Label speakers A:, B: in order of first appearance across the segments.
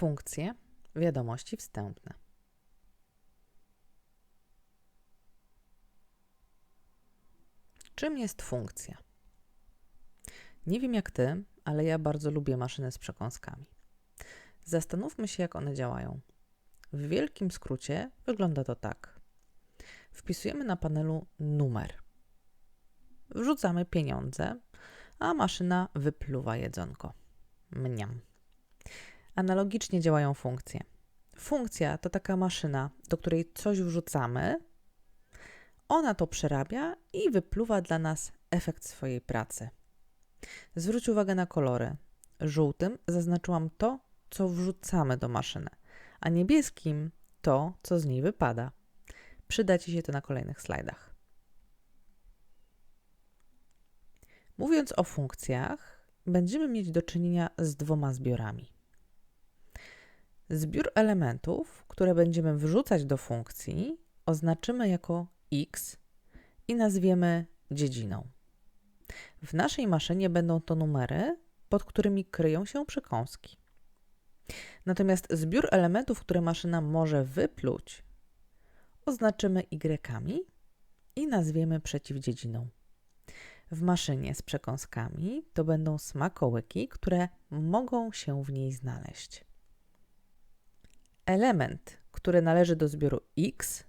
A: Funkcje, wiadomości wstępne. Czym jest funkcja? Nie wiem jak ty, ale ja bardzo lubię maszyny z przekąskami. Zastanówmy się, jak one działają. W wielkim skrócie wygląda to tak. Wpisujemy na panelu numer. Wrzucamy pieniądze, a maszyna wypluwa jedzonko. Mniam. Analogicznie działają funkcje. Funkcja to taka maszyna, do której coś wrzucamy, ona to przerabia i wypluwa dla nas efekt swojej pracy. Zwróć uwagę na kolory. Żółtym zaznaczyłam to, co wrzucamy do maszyny, a niebieskim to, co z niej wypada. Przyda Ci się to na kolejnych slajdach. Mówiąc o funkcjach, będziemy mieć do czynienia z dwoma zbiorami. Zbiór elementów, które będziemy wrzucać do funkcji, oznaczymy jako x i nazwiemy dziedziną. W naszej maszynie będą to numery, pod którymi kryją się przekąski. Natomiast zbiór elementów, które maszyna może wypluć, oznaczymy y i nazwiemy przeciwdziedziną. W maszynie z przekąskami to będą smakołyki, które mogą się w niej znaleźć. Element, który należy do zbioru x,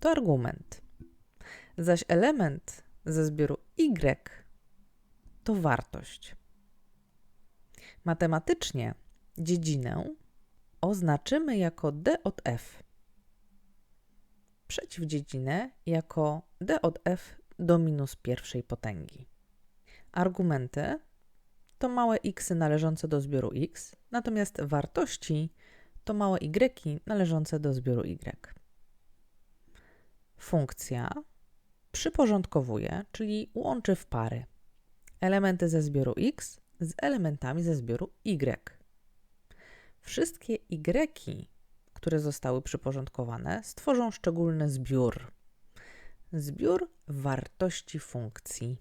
A: to argument, zaś element ze zbioru y to wartość. Matematycznie dziedzinę oznaczymy jako d od f, przeciwdziedzinę jako d od f do minus pierwszej potęgi. Argumenty to małe x należące do zbioru x, natomiast wartości to małe y należące do zbioru y. Funkcja przyporządkowuje, czyli łączy w pary elementy ze zbioru x z elementami ze zbioru y. Wszystkie y, które zostały przyporządkowane, stworzą szczególny zbiór. Zbiór wartości funkcji.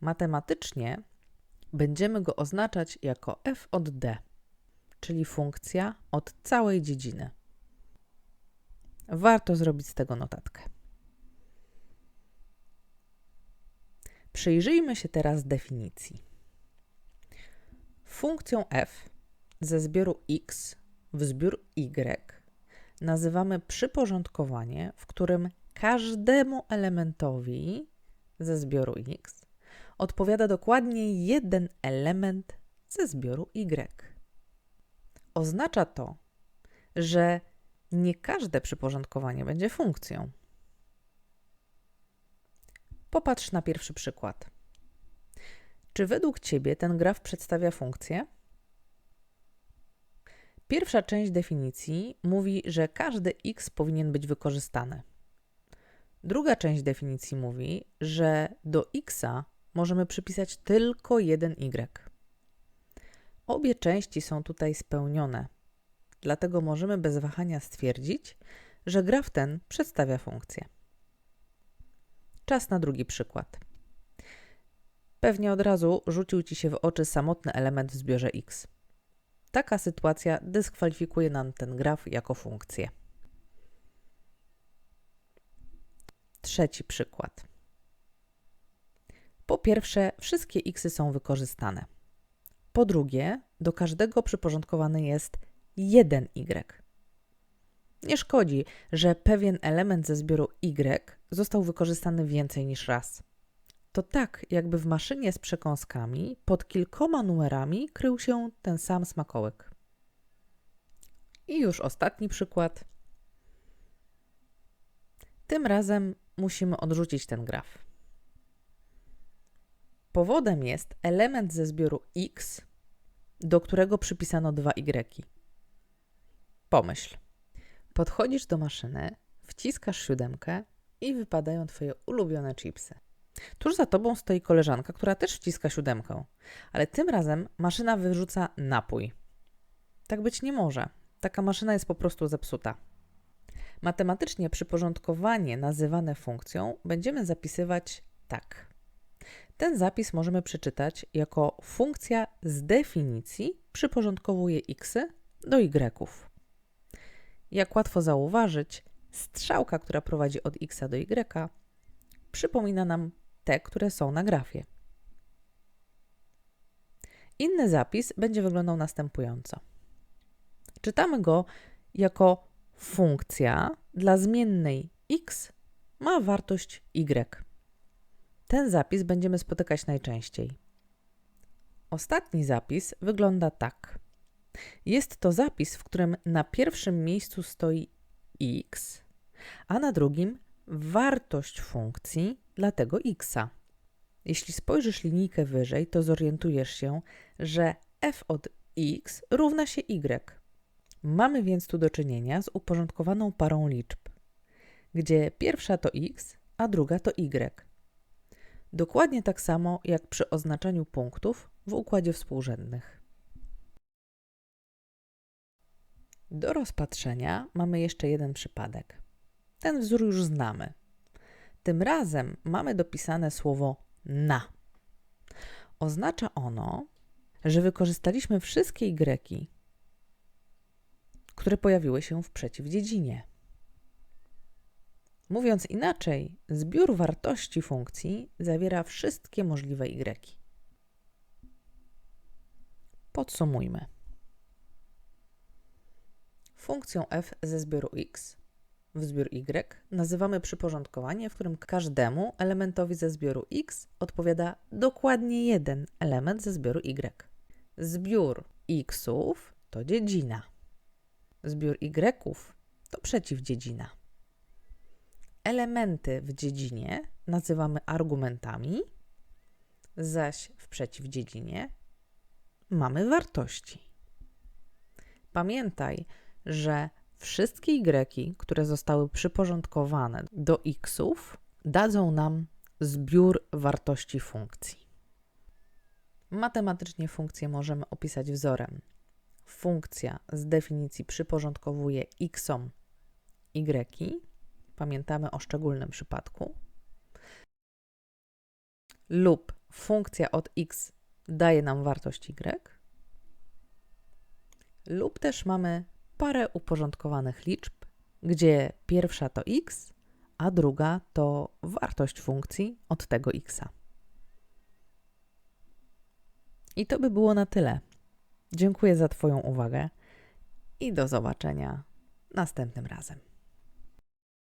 A: Matematycznie będziemy go oznaczać jako f od d, czyli funkcja od całej dziedziny. Warto zrobić z tego notatkę. Przyjrzyjmy się teraz definicji. Funkcją f ze zbioru x w zbiór y nazywamy przyporządkowanie, w którym każdemu elementowi ze zbioru x odpowiada dokładnie jeden element ze zbioru y. Oznacza to, że nie każde przyporządkowanie będzie funkcją. Popatrz na pierwszy przykład. Czy według Ciebie ten graf przedstawia funkcję? Pierwsza część definicji mówi, że każdy x powinien być wykorzystany. Druga część definicji mówi, że do x możemy przypisać tylko jeden y. Obie części są tutaj spełnione, dlatego możemy bez wahania stwierdzić, że graf ten przedstawia funkcję. Czas na drugi przykład. Pewnie od razu rzucił Ci się w oczy samotny element w zbiorze x. Taka sytuacja dyskwalifikuje nam ten graf jako funkcję. Trzeci przykład. Po pierwsze, wszystkie xy są wykorzystane. Po drugie, do każdego przyporządkowany jest jeden y. Nie szkodzi, że pewien element ze zbioru y został wykorzystany więcej niż raz. To tak, jakby w maszynie z przekąskami pod kilkoma numerami krył się ten sam smakołyk. I już ostatni przykład. Tym razem musimy odrzucić ten graf. Powodem jest element ze zbioru x, do którego przypisano dwa y. Pomyśl. Podchodzisz do maszyny, wciskasz siódemkę i wypadają twoje ulubione chipsy. Tuż za tobą stoi koleżanka, która też wciska siódemkę, ale tym razem maszyna wyrzuca napój. Tak być nie może. Taka maszyna jest po prostu zepsuta. Matematycznie przyporządkowanie nazywane funkcją będziemy zapisywać tak. Ten zapis możemy przeczytać jako funkcja z definicji przyporządkowuje x do y. Jak łatwo zauważyć, strzałka, która prowadzi od x do y, przypomina nam te, które są na grafie. Inny zapis będzie wyglądał następująco. Czytamy go jako funkcja dla zmiennej x ma wartość y. Ten zapis będziemy spotykać najczęściej. Ostatni zapis wygląda tak. Jest to zapis, w którym na pierwszym miejscu stoi x, a na drugim wartość funkcji dla tego x. Jeśli spojrzysz linijkę wyżej, to zorientujesz się, że f od x równa się y. Mamy więc tu do czynienia z uporządkowaną parą liczb, gdzie pierwsza to x, a druga to y. Dokładnie tak samo jak przy oznaczaniu punktów w układzie współrzędnych. Do rozpatrzenia mamy jeszcze jeden przypadek. Ten wzór już znamy. Tym razem mamy dopisane słowo na. Oznacza ono, że wykorzystaliśmy wszystkie y, które pojawiły się w przeciwdziedzinie. Mówiąc inaczej, zbiór wartości funkcji zawiera wszystkie możliwe y. Podsumujmy. Funkcją f ze zbioru x w zbiór y nazywamy przyporządkowanie, w którym każdemu elementowi ze zbioru x odpowiada dokładnie jeden element ze zbioru y. Zbiór xów to dziedzina. Zbiór y'ów to przeciwdziedzina. Elementy w dziedzinie nazywamy argumentami, zaś w przeciwdziedzinie mamy wartości. Pamiętaj, że wszystkie y, które zostały przyporządkowane do xów, dadzą nam zbiór wartości funkcji. Matematycznie funkcję możemy opisać wzorem. Funkcja z definicji przyporządkowuje xom y, pamiętamy o szczególnym przypadku, lub funkcja od x daje nam wartość y, lub też mamy parę uporządkowanych liczb, gdzie pierwsza to x, a druga to wartość funkcji od tego x. I to by było na tyle. Dziękuję za Twoją uwagę i do zobaczenia następnym razem.